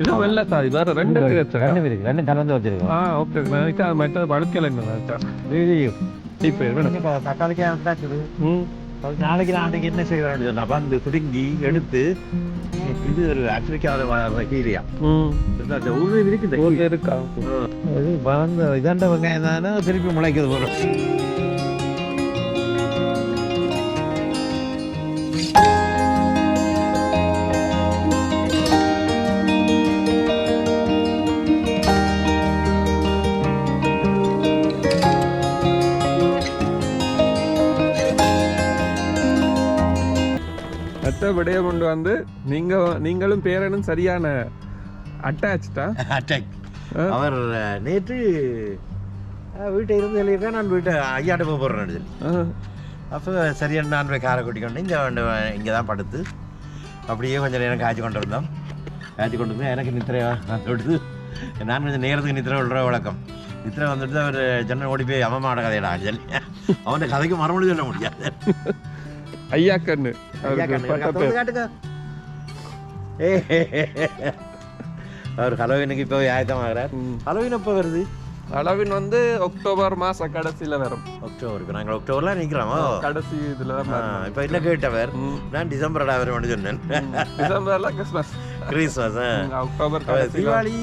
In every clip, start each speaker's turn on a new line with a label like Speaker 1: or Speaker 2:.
Speaker 1: வேற ரெண்டு
Speaker 2: ரெண்டும் கலந்து வச்சிருக்கோம்
Speaker 1: ஆ ஓகே நினைச்சா அது மற்றது பழுக்கலை நினைச்சா இப்போ வேணும்
Speaker 2: தக்காளிக்கே வந்தாச்சு
Speaker 1: ம்
Speaker 2: நாளைக்கு நாளைக்கு என்ன செய்யறான்னு சொன்னா வந்து சுடுங்கி எடுத்து இது ஒரு ஆப்பிரிக்காத கீரியா அந்த ஊரில் இருக்குது
Speaker 1: ஊர்ல இருக்கா
Speaker 2: இது வளர்ந்த இதாண்ட வெங்காயம் தானே திருப்பி முளைக்கிறது போல
Speaker 1: விடயம் கொண்டு வந்து நீங்க நீங்களும் பேரனும் சரியான அட்டாச்சா
Speaker 2: அட்டாக் அவர் நேற்று வீட்டை இருந்து சொல்லியிருக்கேன் நான் வீட்டை ஐயாட்ட போக போகிறேன் சொல்லி அப்போ சரியான நான் போய் காரை கூட்டி கொண்டு இங்கே இங்கே தான் படுத்து அப்படியே கொஞ்சம் நேரம் காய்ச்சி கொண்டு இருந்தோம் காய்ச்சி கொண்டு வந்து எனக்கு நித்திரை விடுது. நான் கொஞ்சம் நேரத்துக்கு நித்திரை விடுற வழக்கம். நித்திரை வந்துட்டு அவர் ஜன்னல் ஓடி போய் அம்மாவோட கதையடா சொல்லி அவன் கதைக்கு மறுமொழி சொல்ல முடியாது.
Speaker 1: ஐயா கண்ணு.
Speaker 2: ஏ அவர் ஹலோவினுக்கு இப்போ ஆயத்தமாகிறார். ஹலோவின் எப்போ வருது?
Speaker 1: அளவின் வந்து அக்டோபர் மாச கடைசியில வரும்.
Speaker 2: அக்டோபருக்கு. நாங்கள் அக்டோபர்லாம் நிற்கிறோம்
Speaker 1: கடைசி இதுல வரும்.
Speaker 2: இப்போ என்ன கேட்டவர். நான் டிசம்பர்டா வருவேன் சொன்னேன்.
Speaker 1: டிசம்பர்ல கிறிஸ்மஸ்.
Speaker 2: கிறிஸ்மஸ்
Speaker 1: அக்டோபர்
Speaker 2: தீபாவளி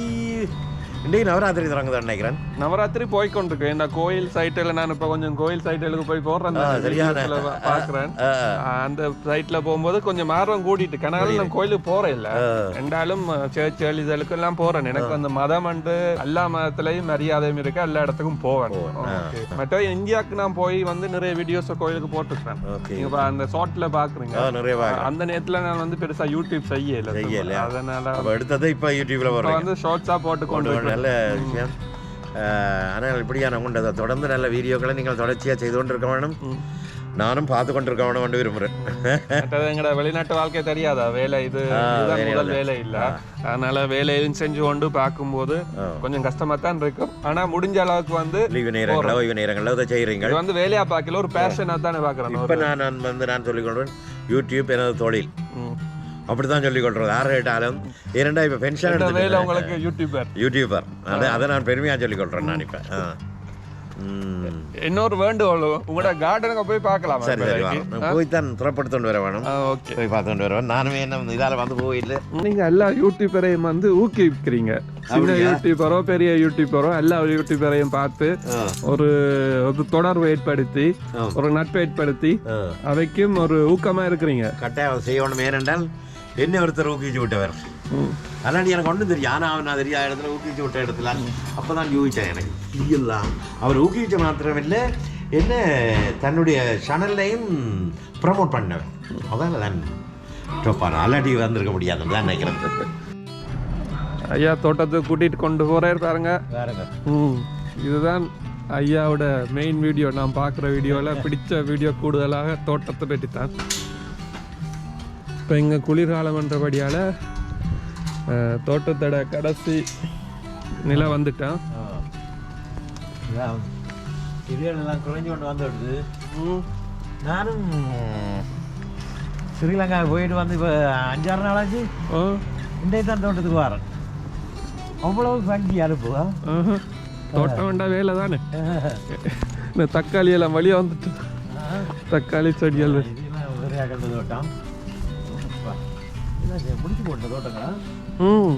Speaker 2: இன்றைக்கு நவராத்திரி தொடங்குதான் நினைக்கிறேன்
Speaker 1: நவராத்திரி போய் கொண்டிருக்கேன் இந்த கோயில் சைட்டுல நான் இப்ப கொஞ்சம் கோயில் சைட்டுகளுக்கு போய் போடுறேன்
Speaker 2: ஆ, சரியான.
Speaker 1: videosல பா- பாக்குறேன்.
Speaker 2: ஆ,
Speaker 1: ஆ, அந்த சைட்ல போகும்போது கொஞ்சம் ஆர்வம் கூட்டிட்டு கனால நான் கோயிலுக்கு போறேன் இல்ல. ரெண்டாலும் சேர்ச் இதழுக்கு எல்லாம் போறேன். எனக்கு அந்த மதம் வந்து எல்லா மதத்திலையும் மரியாதையும் இருக்கு எல்லா இடத்துக்கும் போவேன். மற்ற இந்தியாவுக்கு நான் போய் வந்து நிறைய வீடியோஸ் கோயிலுக்கு போட்டுருக்கேன்
Speaker 2: ஓகே
Speaker 1: நீங்க பா- அந்த
Speaker 2: நிறைய பார்க்குறேன்
Speaker 1: அந்த நேரத்துல நான் வந்து பெருசா யூடியூப் செய்யல? அதனால
Speaker 2: எடுத்ததை இப்போ யூடியூப்ல
Speaker 1: வந்து ஷார்ட்ஸா போட்டு கொண்டு
Speaker 2: நல்ல விஷயம். ஆனால் இப்படியான உண்டு. தொடர்ந்து நல்ல வீடியோக்களை நீங்கள் தொடர்ச்சியாக செய்து கொண்டிருக்க வேணும். நானும் பார்த்து கொண்டிருக்க வேணும் என்று விரும்புகிறேன்
Speaker 1: எங்கட வெளிநாட்டு வாழ்க்கை தெரியாதா? வேலை இது முதல். வேலை இல்ல. அதனால வேலையும் செஞ்சு கொண்டு பார்க்கும்போது. கொஞ்சம் கஷ்டமா தான் இருக்கும். ஆனா முடிஞ்ச அளவுக்கு வந்து
Speaker 2: லீவு நேரங்களோ ஓய்வு நேரங்களோ இதை செய்கிறீங்க
Speaker 1: வந்து வேலையா பார்க்கல ஒரு பேஷனா தானே பாக்குறேன்
Speaker 2: இப்போ நான் நான் வந்து நான் சொல்லிக்கொள்வேன் யூடியூப் எனது தொழில்.
Speaker 1: ம்.
Speaker 2: அப்படி தான் சொல்லிக் கொள்றது. யார் கேட்டாலும் ஏனண்டா இப்போ பென்ஷன் எடுத்து
Speaker 1: உங்களுக்கு யூடியூபர்
Speaker 2: யூடியூபர் அதை அதை நான் பெருமையாக சொல்லிக் கொள்கிறேன் நான் இப்போ.
Speaker 1: இன்னொரு வேண்டுகோள். உங்களோட கார்டனுக்கு போய் பார்க்கலாம்?
Speaker 2: சரி சரி போய் தான் புறப்படுத்திட்டு வர வேணும்.
Speaker 1: ஓகே.
Speaker 2: போய் பார்த்துட்டு வருவேன் நானுமே என்ன இதால் வந்து போயிடல
Speaker 1: நீங்க எல்லா யூடியூபரையும் வந்து ஊக்குவிக்கிறீங்க. சின்ன? யூடியூபரோ பெரிய யூடியூபரோ எல்லா யூடியூபரையும் பார்த்து ஒரு ஒரு தொடர்பு ஏற்படுத்தி. ஒரு நட்பு ஏற்படுத்தி. அவைக்கும் ஒரு ஊக்கமா இருக்கிறீங்க.
Speaker 2: கட்டாயம் செய்யணும். ஏனென்றால் என்ன ஒருத்தர் ஊக்குவிச்சு விட்டவர். அதனால் எனக்கு ஒன்றும் தெரியும் ஆனால் அவன் நான் தெரியாத இடத்துல ஊக்குவிச்சு விட்ட இடத்துல. அப்போ தான் யூகிச்சேன் எனக்கு. இதெல்லாம் அவர் ஊக்குவிச்ச மாத்திரமில்லை என்ன தன்னுடைய சேனல்லையும் ப்ரமோட் பண்ணவர் அதான் தான் டொப்பான அல்லாட்டி வந்திருக்க முடியாதுன்னு தான் நினைக்கிறேன்.
Speaker 1: ஐயா தோட்டத்துக்கு கூட்டிட்டு கொண்டு போறாரு பாருங்க.
Speaker 2: வேறங்க
Speaker 1: ம். இதுதான் ஐயாவோட மெயின் வீடியோ நான் பார்க்குற வீடியோவில் பிடிச்ச வீடியோ கூடுதலாக தோட்டத்தை பற்றி தான் இப்போ இங்கே குளிர்காலம்ன்றபடியால் தோட்டத்தோட கடைசி நிலை வந்துட்டான்.
Speaker 2: இதுகளெல்லாம் குறைஞ்சு கொண்டு வந்துடுது நானும் ஸ்ரீலங்கா போயிட்டு வந்து இப்போ அஞ்சாறு நாளாச்சு.
Speaker 1: ஓ
Speaker 2: இன்றைய தான் தோட்டத்துக்கு வரேன். அவ்வளவு வங்கி அனுப்புவா.
Speaker 1: தோட்டம் வேண்டாம் வேலை தானே. இந்த தக்காளி எல்லாம் வழியாக வந்துட்டு தக்காளி செடிகள்.
Speaker 2: இதெல்லாம் கண்ட தோட்டம்.
Speaker 1: ம்.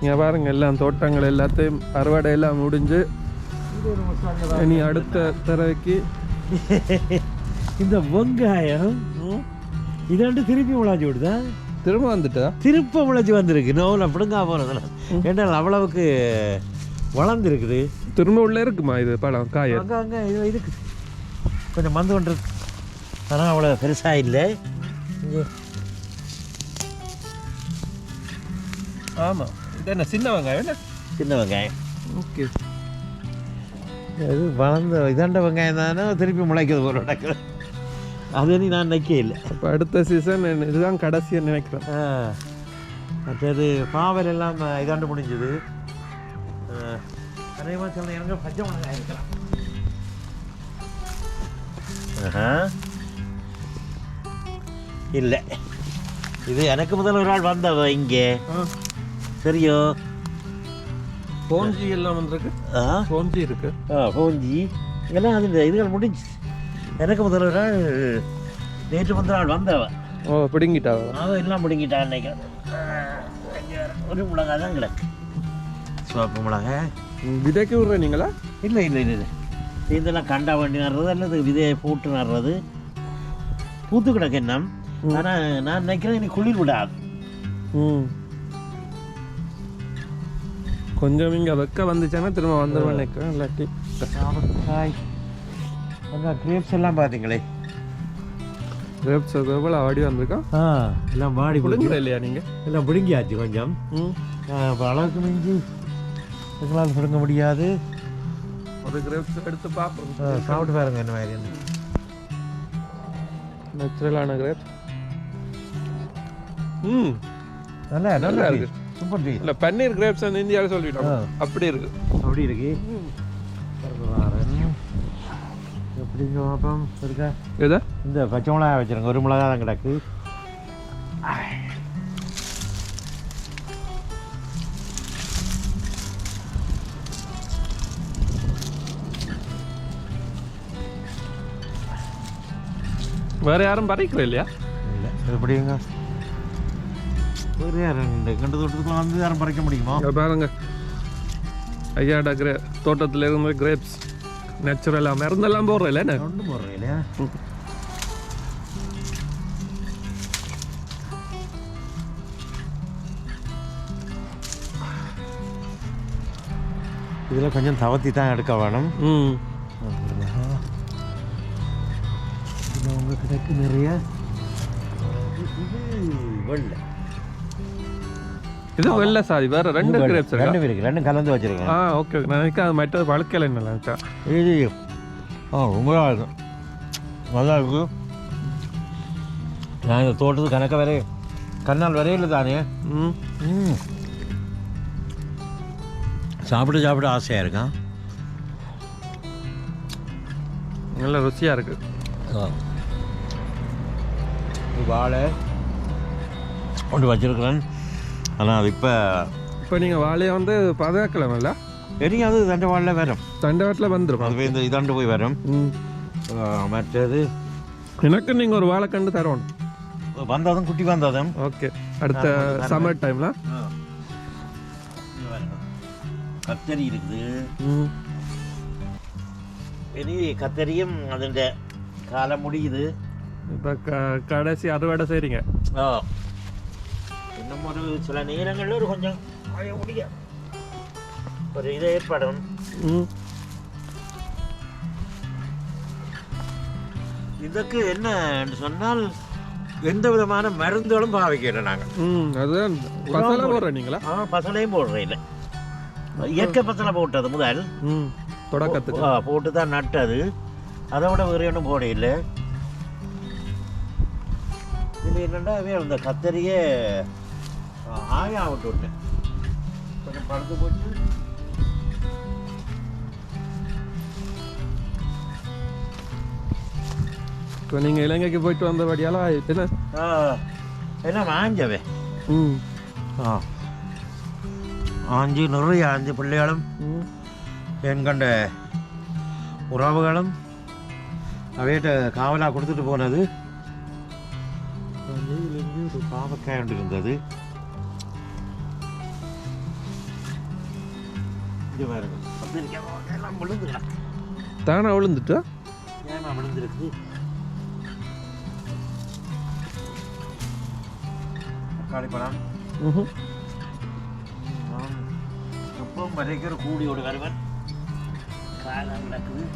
Speaker 1: இங்கே பாருங்க எல்லாம் தோட்டங்கள் எல்லாத்தையும் அறுவடை எல்லாம் முடிஞ்சு இனி அடுத்த தடவைக்கு.
Speaker 2: இந்த வெங்காயம் இதாண்டு திருப்பி முளைச்சி விடுதா?
Speaker 1: திரும்ப வந்துட்டா?
Speaker 2: திருப்ப முளைச்சி வந்திருக்கு. நோவில் அப்படிங்க போகிறதுல ஏன்னால் அவ்வளவுக்கு வளர்ந்துருக்குது.
Speaker 1: திரும்ப உள்ள இருக்குமா இது பழம் காய?
Speaker 2: அங்கே அங்கே இது இதுக்கு. கொஞ்சம் மந்து கொண்டு இருக்கு. ஆனால் அவ்வளோ பெருசாக இல்லை. இங்கே.
Speaker 1: ஆமா. இது என்ன சின்ன வெங்காயம் என்ன?
Speaker 2: சின்ன வெங்காயம்.
Speaker 1: ஓகே.
Speaker 2: இது வளர்ந்த இதாண்ட வெங்காயம் தானே திருப்பி முளைக்கிறது போல நடக்குது. அது நீ நான் நிற்க இல்லை.
Speaker 1: அப்போ அடுத்த சீசன் இதுதான் கடைசியாக நினைக்கிறேன்.
Speaker 2: ஆ. மற்றது பாவல் எல்லாம் இதாண்டு முடிஞ்சது. அதேமா சொல்ல எனக்கு பச்சை மிளகாய் இருக்கலாம். இல்லை. இது எனக்கு முதல் ஒரு ஆள் வந்தவ இங்கே. சரியோ
Speaker 1: போஞ்சி எல்லாம் வந்திருக்கு.
Speaker 2: ஆ?
Speaker 1: போஞ்சி இருக்கு.
Speaker 2: ஆ போஞ்சி எல்லாம் அது இதுகள் முடிஞ்சு எனக்கு முதல் நாள் நேற்று முந்தின நாள் வந்தவ.
Speaker 1: ஓ பிடுங்கிட்டா
Speaker 2: அவ எல்லாம் பிடுங்கிட்டான் இங்க ஒரு மிளகா தான் கிடக்கு. சிவப்பு மிளகா.
Speaker 1: விதைக்கு விடுற நீங்களா?
Speaker 2: இல்லை இல்லை இல்லை இதெல்லாம் கண்டா வண்டி நடுறது அல்லது விதையை போட்டு நடுறது. பூத்து கிடக்கு என்ன ஆனால் நான் நினைக்கிறேன் எனக்கு குளிர் விடாது.
Speaker 1: ம். கொஞ்சம் இங்கே வெக்க வந்துச்சுன்னா திரும்ப வந்துடுவேன் நினைக்கிறேன் இல்லாட்டி.
Speaker 2: சாய் அங்கே கிரேப்ஸ் எல்லாம் பார்த்தீங்களே
Speaker 1: கிரேப்ஸ் எவ்வளோ வாடி வந்திருக்கா?
Speaker 2: ஆ எல்லாம் பாடி
Speaker 1: பிடுங்குற இல்லையா நீங்கள்
Speaker 2: எல்லாம் பிடுங்கியாச்சு கொஞ்சம். இப்போ அளவுக்கு மிஞ்சி எங்களால் பிடுங்க முடியாது.
Speaker 1: ஒரு கிரேப்ஸ் எடுத்து பார்ப்போம்
Speaker 2: சாப்பிட்டு பாருங்க என்ன மாதிரி
Speaker 1: நேச்சுரலான கிரேப்ஸ் ம்.
Speaker 2: நல்லா
Speaker 1: நல்லா இருக்கு.
Speaker 2: சூப்பர் டீ
Speaker 1: இல்லை பன்னீர் கிரேப்ஸ் அந்த இந்தியாவில் சொல்லிட்டோம். அப்படி இருக்கு.
Speaker 2: அப்படி இருக்கு. எப்படிங்க பாப்பம் இருக்கா?
Speaker 1: எதா?
Speaker 2: இந்த பச்சை மிளகா வச்சிருங்க. ஒரு மிளகா தான் கிடக்கு.
Speaker 1: வேற யாரும் பறிக்கிற இல்லையா?
Speaker 2: இல்லை. எப்படிங்க? ஒரு யாரும் இந்த கண்டு தோட்டத்துக்குள்ள வந்து யாரும் பறிக்க முடியுமா
Speaker 1: இங்க பாருங்க ஐயாடா கிரே தோட்டத்தில் இருந்து கிரேப்ஸ் நேச்சுரலாக மருந்தெல்லாம் போடுறோம் இல்லை என்ன
Speaker 2: ஒன்று போடுறேன் இல்லையா இதில் கொஞ்சம் தவத்தி தான் எடுக்க வேணும்
Speaker 1: ம்
Speaker 2: இதில் உங்க கிடக்கு நிறைய இது வெள்ளை
Speaker 1: இது வெள்ளை சாதி வேற ரெண்டு. கிரேப்ஸ்
Speaker 2: ரெண்டும் இருக்கு ரெண்டும் கலந்து வச்சிருக்கேன்
Speaker 1: ஆ ஓகே ஓகே நான் நினைக்க அது மற்றது என்ன நினைச்சா
Speaker 2: இது ஆ ரொம்ப நல்லா இருக்கு. நான் இந்த தோட்டத்துக்கு கணக்க வரை கண்ணால் வரையில் தானே.
Speaker 1: ம்.
Speaker 2: ம். சாப்பிட சாப்பிட ஆசையாக இருக்கான்
Speaker 1: நல்ல ருசியாக இருக்கு.
Speaker 2: வாழை. ஒன்று வச்சிருக்கிறேன். ஆனால் அது இப்போ
Speaker 1: இப்போ நீங்கள் வாழையை வந்து பாதுகாக்கலாமல்ல?
Speaker 2: எரியும் அது தண்டை வாழை வரும்.
Speaker 1: தண்டவாட்டில் வந்துடும்
Speaker 2: அது போய் இந்த இதாண்டு போய் வரும். மற்றது
Speaker 1: எனக்கு நீங்கள் ஒரு வாழைக்கண்டு தரணும்.
Speaker 2: வந்ததும் குட்டி வந்ததும்.
Speaker 1: ஓகே. அடுத்த சம்மர் டைமில்
Speaker 2: கத்தரி இருக்குது. இனி கத்தரியும் அதுண்ட காலம் முடியுது.
Speaker 1: இப்போ கடைசி அறுவடை செய்கிறீங்க
Speaker 2: ஆ. இன்னும் ஒரு சில நேரங்களில் ஒரு கொஞ்சம் காய முடியும் ஒரு இது ஏற்படும் இதுக்கு என்ன சொன்னால் எந்த விதமான மருந்துகளும் பாவிக்கிறோம் நாங்கள்
Speaker 1: அதுதான். பசலை போடுற நீங்களா
Speaker 2: ஆ பசலையும் போடுறேன். இல்லை இயற்கை பசலை போட்டது முதல்.
Speaker 1: தொடக்கத்துக்கு.
Speaker 2: ஆ, போட்டு தான் நட்டது. அதை விட வேறு ஒன்றும் போட இல்லை இதில் என்னென்னா இந்த கத்தரியே ஆயா விட்டு விட்டேன். கொஞ்சம் பழுத்து போச்சு.
Speaker 1: இப்போ நீங்கள் இலங்கைக்கு போயிட்டு வந்தபடியால என்ன?
Speaker 2: ஆ, என்ன ஆஞ்சவே
Speaker 1: ம்.
Speaker 2: ஆ. ஆஞ்சு நிறைய ஆஞ்சு பிள்ளைகளும்
Speaker 1: ம்.
Speaker 2: என் கண்ட உறவுகளும் அவையிட்ட காவலாக கொடுத்துட்டு போனது ஒரு பாவக்காய் ஒன்று இருந்தது. இங்கே பாருங்க. கத்திரிக்காய் எல்லாம் விழுந்துடா
Speaker 1: தானே விழுந்துட்டா?
Speaker 2: ஏமா விழுந்துருக்கு. தக்காளி பழம். எப்பவும் வரைக்கிற வருவன் காலம் நடக்குது.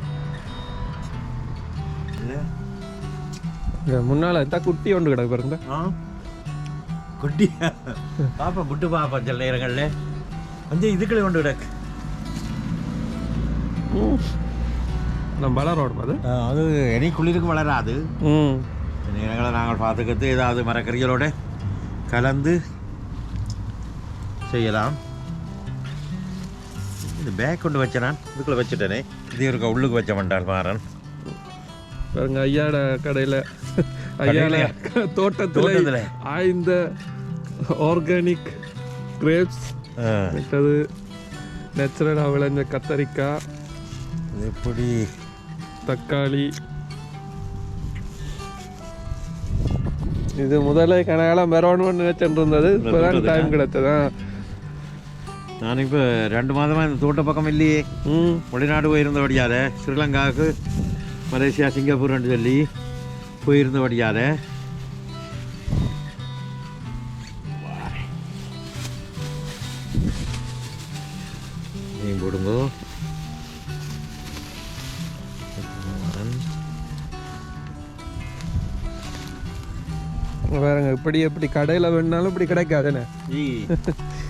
Speaker 1: முன்னால் குட்டி ஒன்று கிடக்கு பாருங்க.
Speaker 2: குட்டி பாப்பா புட்டு பாப்பா சில நேரங்களில். கொஞ்சம் இதுக்களை கொண்டு கிடக்கு.
Speaker 1: வளரோடும் அது.
Speaker 2: அது வளராது.
Speaker 1: ம்.
Speaker 2: சில நேரங்களில் நாங்கள் பார்த்துக்கிறது ஏதாவது மரக்கறிகளோட கலந்து செய்யலாம். இந்த பேக் கொண்டு வச்சேன் நான் இதுக்குள்ளே வச்சுட்டேனே. இது இருக்க உள்ளுக்கு வச்ச மண்டால் மாறன்.
Speaker 1: பாருங்க ஐயாட கடையில் ஐயாட தோட்டத்தில். ஆய்ந்த ஆர்கானிக் கிரேப்ஸ் மற்றது நேச்சுரலாக விளைஞ்ச கத்தரிக்காய்.
Speaker 2: இது எப்படி?
Speaker 1: தக்காளி. இது முதல்ல கனகாலம் வரணும்னு நினைச்சிட்டு இருந்தது இப்போதான் டைம் கிடைச்சதா
Speaker 2: நான் இப்போ ரெண்டு மாதமாக இந்த தோட்ட பக்கம் இல்லையே.
Speaker 1: ம்.
Speaker 2: வெளிநாடு போயிருந்தபடியால் ஸ்ரீலங்காவுக்கு மலேசியா சிங்கப்பூர்னு சொல்லி போயிருந்தபடியால்
Speaker 1: பாருங்க இப்படி எப்படி கடையில் வேணுனாலும் இப்படி கிடைக்காதுண்ணே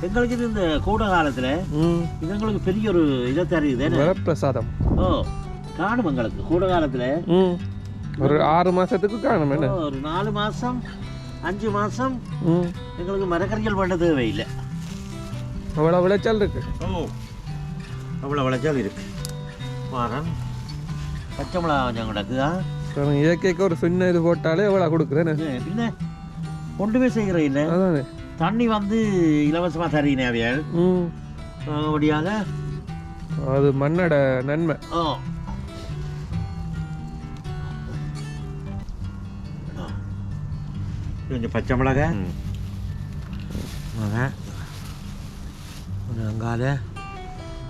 Speaker 2: எங்களுக்கு இது இந்த கூட காலத்தில் இது எங்களுக்கு பெரிய ஒரு இதை தருது
Speaker 1: வரப்பிரசாதம்.
Speaker 2: ஓ காணும் எங்களுக்கு கூட காலத்தில்.
Speaker 1: ஒரு ஆறு மாசத்துக்கு காணும் என்ன?
Speaker 2: ஒரு நாலு மாதம் அஞ்சு மாதம் எங்களுக்கு மரக்கறிகள் பண்ண தேவையில்லை.
Speaker 1: அவ்வளோ விளைச்சல் இருக்கு.
Speaker 2: ஓ அவ்வளோ விளைச்சல் இருக்கு. மரம் பச்சை மிளகா கொஞ்சம் கிடக்குதா?
Speaker 1: பாருங்க, இயற்கைக்கு ஒரு சின்ன இது போட்டாலே எவ்வளோ கொடுக்குறேன்னு.
Speaker 2: ஏ, பின்ன ஒன்றுமே செய்கிற இல்லை
Speaker 1: அதானே.
Speaker 2: தண்ணி வந்து இலவசமாக தரீனே அவையால்.
Speaker 1: ம்.
Speaker 2: அப்படியாக
Speaker 1: அது மண்ணோட நன்மை.
Speaker 2: ஓ. கொஞ்சம் பச்சை மிளகா அங்கால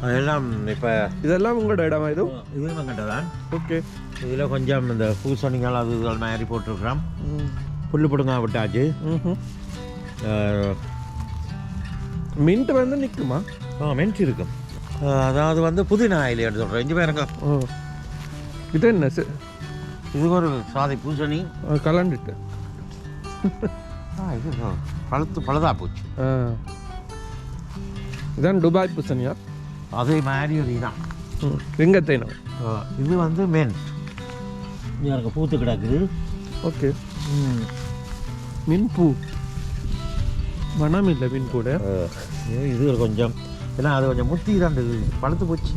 Speaker 2: அதெல்லாம் இப்போ
Speaker 1: இதெல்லாம் உங்களோட இடமா இது?
Speaker 2: இது வெங்கட்டதான்
Speaker 1: ஓகே.
Speaker 2: இதில் கொஞ்சம் இந்த பூசணிகள் அது இதுகள் மாதிரி போட்டிருக்கிறோம்
Speaker 1: ம்.
Speaker 2: புல்லு பிடுங்க விட்டாச்சு.
Speaker 1: மின்ட் வந்து நிற்குமா?
Speaker 2: ஆ மென்ட் இருக்கும் அதாவது வந்து புதினா இலைன்னு சொல்கிறேன் இஞ்சி பாருங்க
Speaker 1: இது என்ன
Speaker 2: இது ஒரு சாதி பூசணி.
Speaker 1: கலண்டுட்டு.
Speaker 2: இது பழுத்து பழுதா போச்சு.
Speaker 1: ஆ. இதான் துபாய் பூசணியா?
Speaker 2: அதே மாதிரி ஒரு இதான்.
Speaker 1: ம். வெங்கத்தைனம்
Speaker 2: இது வந்து மென்ட். இங்கே பூத்து கிடக்குது.
Speaker 1: ஓகே. மின் பூ மனம் இல்லை மின் கூட
Speaker 2: இது- கொஞ்சம் ஏன்னா அது கொஞ்சம் முத்தி தான் பழுத்து போச்சு.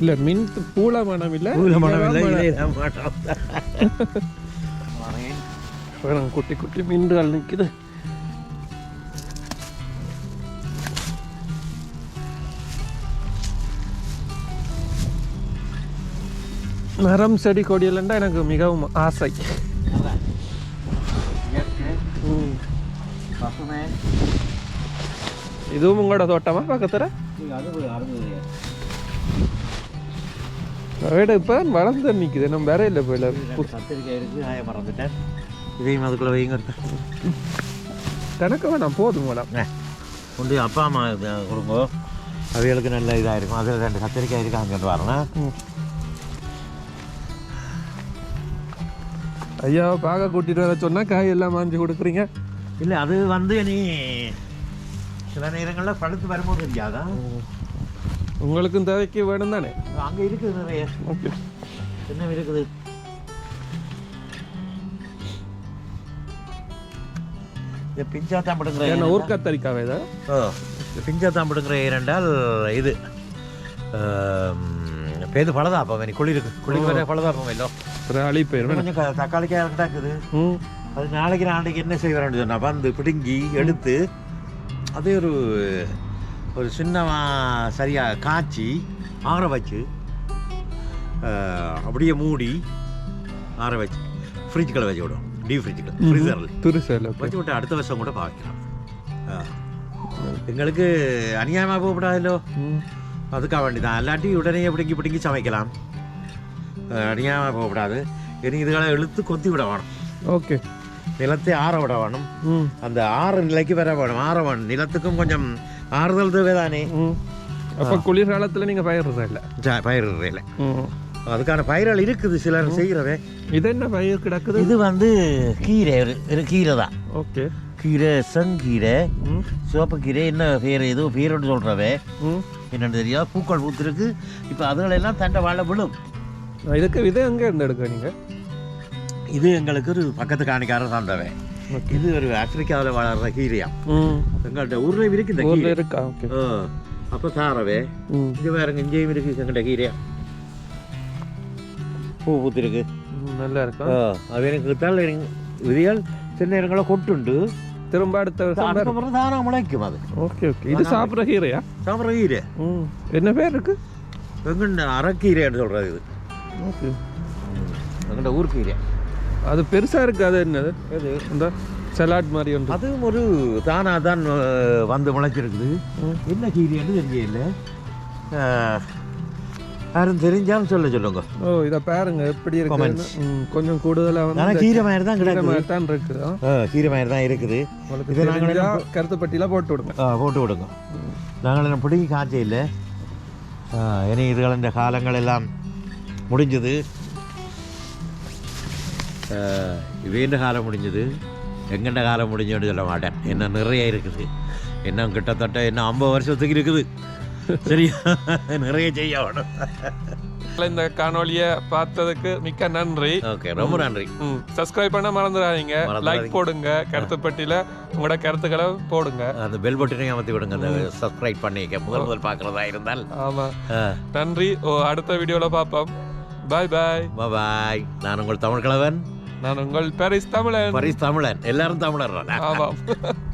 Speaker 1: இல்லை மின் பூல மனம் இல்லை
Speaker 2: பூவில் மனம் இல்லை.
Speaker 1: பாருங்க, குட்டி குட்டி மீன்கள் நிற்குது மரம் செடி கொடியிலண்டா எனக்கு மிகவும் ஆசை. இதுவும் உங்களோட தோட்டமா பக்கத்துல? வீடு இப்போ வளர்ந்து நிற்குது நம்ம வேற இல்லை போயில
Speaker 2: கத்திரிக்காய் இருக்கு ஆய மறந்துட்டேன் இதையும் அதுக்குள்ள வைங்க
Speaker 1: கணக்கு வேணாம் போதும் மேடம்
Speaker 2: கொண்டு அப்பா அம்மா கொடுங்க. அவைகளுக்கு நல்ல இதாக இருக்கும் அதில் ரெண்டு கத்திரிக்காய் இருக்கு அங்கிட்டு வரணும்
Speaker 1: ஐயாவை பார்க்க கூட்டிட்டு வர சொன்னா காய் எல்லாம் மாஞ்சி கொடுக்குறீங்க?
Speaker 2: இல்லை அது வந்து நீ சில நேரங்களில் பழுத்து வரும்போது தெரியாதா
Speaker 1: உங்களுக்கும் தேவைக்கு வேணும் தானே?
Speaker 2: அங்கே இருக்குது நிறைய.
Speaker 1: ஓகே.
Speaker 2: என்ன இருக்குது? இந்த
Speaker 1: என்ன ஊர்க்கத்தரிக்காவே தான்
Speaker 2: இரண்டால் இது பேது பழதாப்பம் நீ குளிருக்கு. குளிர் வர பழதாப்பம் இல்லை.
Speaker 1: அழி போயிடும்
Speaker 2: கொஞ்சம் க- தக்காளிக்காய் கிடக்குது
Speaker 1: ம்
Speaker 2: அது நாளைக்கு நாளைக்கு என்ன செய்ய வேண்டியது சொன்னா வந்து பிடுங்கி எடுத்து அதே ஒரு ஒரு சின்னமா சரியாக காய்ச்சி ஆற வச்சு அப்படியே மூடி ஆற வச்சு ஃப்ரிட்ஜுக்குள்ள வச்சு விடும் டீப் ஃப்ரிட்ஜுக்குள்ள ஃப்ரீசரில்
Speaker 1: துருசையில்
Speaker 2: வச்சு விட்டு அடுத்த வருஷம் கூட பாவிக்கலாம். எங்களுக்கு அநியாயமாக போகக்கூடாதല്ലോ அதுக்காக வேண்டி தான் இல்லாட்டி உடனே பிடுங்கி பிடுங்கி சமைக்கலாம் அநியாயமாக போகக்கூடாது. இனி இதுகளை இழுத்து கொத்தி விட வேணும்.
Speaker 1: ஓகே.
Speaker 2: நிலத்தை ஆற விட வேணும்.
Speaker 1: ம்.
Speaker 2: அந்த ஆறு நிலைக்கு வர வேணும். ஆற வேணும். நிலத்துக்கும் கொஞ்சம் ஆறுதல் தேவை தானே
Speaker 1: ம். அப்போ குளிர்காலத்தில் நீங்கள் பயிரிடுற இல்லை?
Speaker 2: பயிரிடுறையில்
Speaker 1: ம்.
Speaker 2: அதுக்கான பயிர்கள் இருக்குது. சிலர் செய்கிறவே
Speaker 1: இது என்ன பயிர் கிடக்குது?
Speaker 2: இது வந்து கீரை. ஒரு- கீரை தான்.
Speaker 1: ஓகே.
Speaker 2: கீரை செங்கீரை சிவப்பு கீரை என்ன பேர் ஏதோ பேருன்னு சொல்கிறவே
Speaker 1: ம்.
Speaker 2: என்னன்னு தெரியாது. பூக்கள் பூத்திருக்கு. இப்போ அதுகளெல்லாம் தண்டை வாழ விழும்.
Speaker 1: இதுக்கு விதை எங்கே இருந்து எடுக்க நீங்கள்
Speaker 2: இது எங்களுக்கு ஒரு பக்கத்து காணிக்காரர்
Speaker 1: ஓகே.
Speaker 2: இது ஒரு ஆப்பிரிக்காவில் வளர்ற கீரையா எங்கள்கிட்ட ஊரில் இருக்கு இந்த
Speaker 1: ஊரில் இருக்கா? ஓகே.
Speaker 2: அப்போ
Speaker 1: ம்.
Speaker 2: இங்கே வேறங்க இங்கேயும் இருக்கு எங்கள்கிட்ட கீரையா பூ பூத்திருக்கு.
Speaker 1: நல்லா இருக்கா?
Speaker 2: ஆ. அது எனக்கு வித்தால் விதியால் சில நேரங்களில் கொட்டுண்டு.
Speaker 1: திரும்ப அடுத்த வருஷம்
Speaker 2: தானாக முளைக்கும் அது.
Speaker 1: Okay okay. இது சாப்பிட்ற கீரையா
Speaker 2: சாப்பிட்ற கீரை
Speaker 1: என்ன பேர் இருக்கு?
Speaker 2: எங்கண்ட அரைக்கீரைன்னு சொல்கிறது இது.
Speaker 1: ஓகே.
Speaker 2: எங்கண்ட ஊர்க்கீரை
Speaker 1: அது பெருசா இருக்கு அது என்னது?
Speaker 2: இது
Speaker 1: இந்த சலாட் மாதிரி ஒன்று.
Speaker 2: அதுவும் ஒரு தானா தான் வந்து முளைச்சிருக்குது. என்ன கீரைன்னு தெரியல அஹ், யாரும் தெரிஞ்சாலும் சொல்ல சொல்லுங்க.
Speaker 1: ஓ இதை பாருங்க எப்படி இருக்கு. கொஞ்சம் கூடுதலா வந்து
Speaker 2: ஆனால் கீரை மாதிரி தான் கிடக்குது.
Speaker 1: மாதிரி தான் இருக்கு ஆ.
Speaker 2: ஆ, கீரை மாதிரி தான் இருக்குது. இதை நாங்கள்
Speaker 1: தெரிஞ்சா கருத்து பட்டியல போட்டு விடுங்க.
Speaker 2: ஆ, போட்டு விடுங்க. நாங்கள் என்ன பிடிங்கி காய்ச்ச இல்லை. இனி இதுகள் இந்த காலங்கள் எல்லாம் முடிஞ்சது. வேண்ட காலம் முடிஞ்சது? எங்கண்ட காலம் முடிஞ்சோன்னு சொல்ல மாட்டேன். என்ன நிறைய இருக்குது. இன்னும் கிட்டத்தட்ட இன்னும் ஐம்பது வருஷத்துக்கு இருக்குது. சரியா? நிறைய செய்ய வேணும்.
Speaker 1: இந்த காணொளியை பார்த்ததுக்கு மிக்க நன்றி.
Speaker 2: ஓகே ரொம்ப நன்றி.
Speaker 1: சப்ஸ்கிரைப் பண்ண
Speaker 2: மறந்துடாதீங்க.
Speaker 1: லைக் போடுங்க. கருத்து பட்டியல உங்களோட கருத்துக்களை போடுங்க.
Speaker 2: அந்த பெல் பட்டனையும் அமர்த்தி விடுங்க. அந்த சப்ஸ்கிரைப் பண்ணிக்க. முதல் முதல் பார்க்குறதா இருந்தால்.
Speaker 1: ஆமா. நன்றி. ஓ அடுத்த வீடியோல பார்ப்போம். பாய் பாய்
Speaker 2: பாய் நான் உங்கள் தமிழ் கிழவன்
Speaker 1: நான் உங்கள் பாரிஸ் தமிழன்.
Speaker 2: பரிஸ் தமிழன். எல்லாரும் தமிழர்
Speaker 1: ஆமாம்.